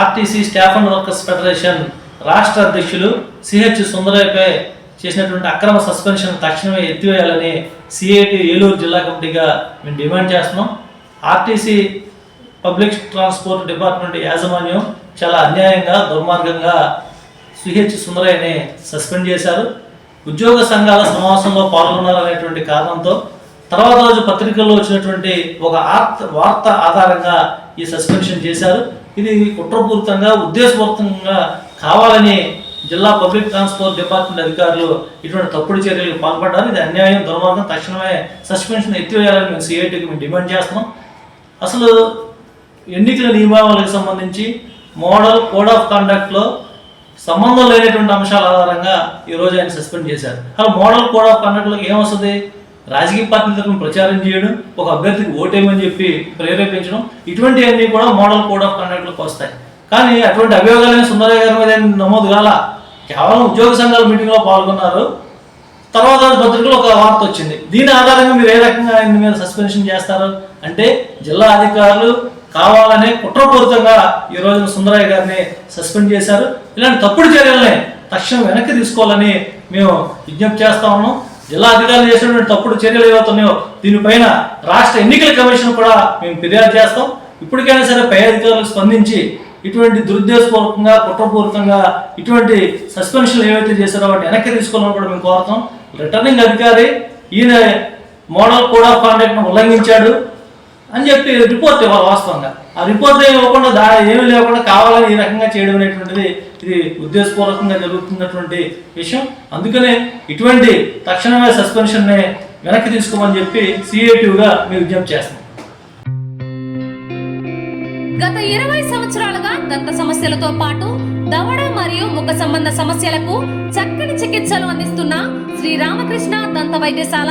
RTC staff and workers federation రాష్ట్ర అధ్యక్షులు CH సుందరయ్యపై చేసినటువంటి అక్రమ సస్పెన్షన్ తక్షణమే ఎత్తివేయాలని సిఐటి ఏలూరు జిల్లా కమిటీగా మేము డిమాండ్ చేస్తున్నాం. ఆర్టీసీ పబ్లిక్ ట్రాన్స్పోర్ట్ డిపార్ట్మెంట్ యాజమాన్యం చాలా అన్యాయంగా దుర్మార్గంగా సిహెచ్ సుందరయ్యని సస్పెండ్ చేశారు. ఉద్యోగ సంఘాల సమావేశంలో పాల్గొన్నారనేటువంటి కారణంతో తర్వాత రోజు పత్రికల్లో వచ్చినటువంటి ఒక ఆర్త వార్త ఆధారంగా ఈ సస్పెన్షన్ చేశారు. ఇది కుట్రపూరితంగా ఉద్దేశపూర్వకంగా కావాలని జిల్లా పబ్లిక్ ట్రాన్స్పోర్ట్ డిపార్ట్మెంట్ అధికారులు ఇటువంటి తప్పుడు చర్యలకు పాల్పడ్డారు. ఇది అన్యాయం దుర్మార్గం తక్షణమే సస్పెన్షన్ ఎత్తివేయాలని మేము సిఐటికి మేము డిమాండ్ చేస్తున్నాం. అసలు ఎన్నికల నియమావళికి సంబంధించి మోడల్ కోడ్ ఆఫ్ కాండక్ట్లో సంబంధం లేనటువంటి అంశాల ఆధారంగా ఈరోజు ఆయన సస్పెండ్ చేశారు. అలా మోడల్ కోడ్ ఆఫ్ కాండక్ట్లో ఏమొస్తుంది రాజకీయ పార్టీల తరఫున ప్రచారం చేయడం ఒక అభ్యర్థికి ఓటేయమని చెప్పి ప్రేరేపించడం ఇటువంటివన్నీ కూడా మోడల్ కోడ్ ఆఫ్ కాండక్ట్లోకి వస్తాయి. కానీ అటువంటి అభియోగాలని సుందరయ్య గారి మీద నమోదు కాల? కేవలం ఉద్యోగ సంఘాల మీటింగ్లో పాల్గొన్నారు. తర్వాత పత్రికలో ఒక వార్త వచ్చింది. దీని ఆధారంగా మీరు ఏ రకంగా ఆయన మీద సస్పెన్షన్ చేస్తారు? అంటే జిల్లా అధికారులు కావాలనే కుట్రపూరితంగా ఈ రోజున సుందరయ్య గారిని సస్పెండ్ చేశారు. ఇలాంటి తప్పుడు చర్యలని తక్షణం వెనక్కి తీసుకోవాలని మేము విజ్ఞప్తి చేస్తా ఉన్నాం. జిల్లా అధికారులు చేసినటువంటి తప్పుడు చర్యలు ఏవైతున్నాయో దీనిపైన రాష్ట్ర ఎన్నికల కమిషన్ కూడా మేము ఫిర్యాదు చేస్తాం. ఇప్పటికైనా సరే పై అధికారులకు స్పందించి ఇటువంటి దురుద్దేశపూర్వకంగా కుట్రపూరితంగా ఇటువంటి సస్పెన్షన్లు ఏవైతే చేశారో వాటిని వెనక్కి తీసుకోవాలని కూడా మేము కోరుతాం. రిటర్నింగ్ అధికారి ఈయన మోడల్ కోడ్ ఆఫ్ కాండక్ట్ను ఉల్లంఘించాడు. అని చెప్పి రిపోర్ట్ ఇవ్వాలి వాస్తవంగా. ఆ రిపోర్ట్ ఇవ్వకుండా దా ఏమీ లేకుండా కావాలని ఈ రకంగా చేయడం అనేటువంటిది ఇది ఉద్దేశపూర్వకంగా జరుగుతున్నటువంటి విషయం. అందుకనే ఇటువంటి తక్షణమే సస్పెన్షన్ని వెనక్కి తీసుకోమని చెప్పి సిఏటివ్గా మేము విజ్ఞప్తి చేస్తాం గత ఇరవై సంవత్సరాలుగా దంత సమస్యలతో పాటు దవడ మరియు ముఖ సంబంధ సమస్యలకు చక్కని చికిత్సలు అందిస్తున్న శ్రీ రామకృష్ణ దంత వైద్యశాల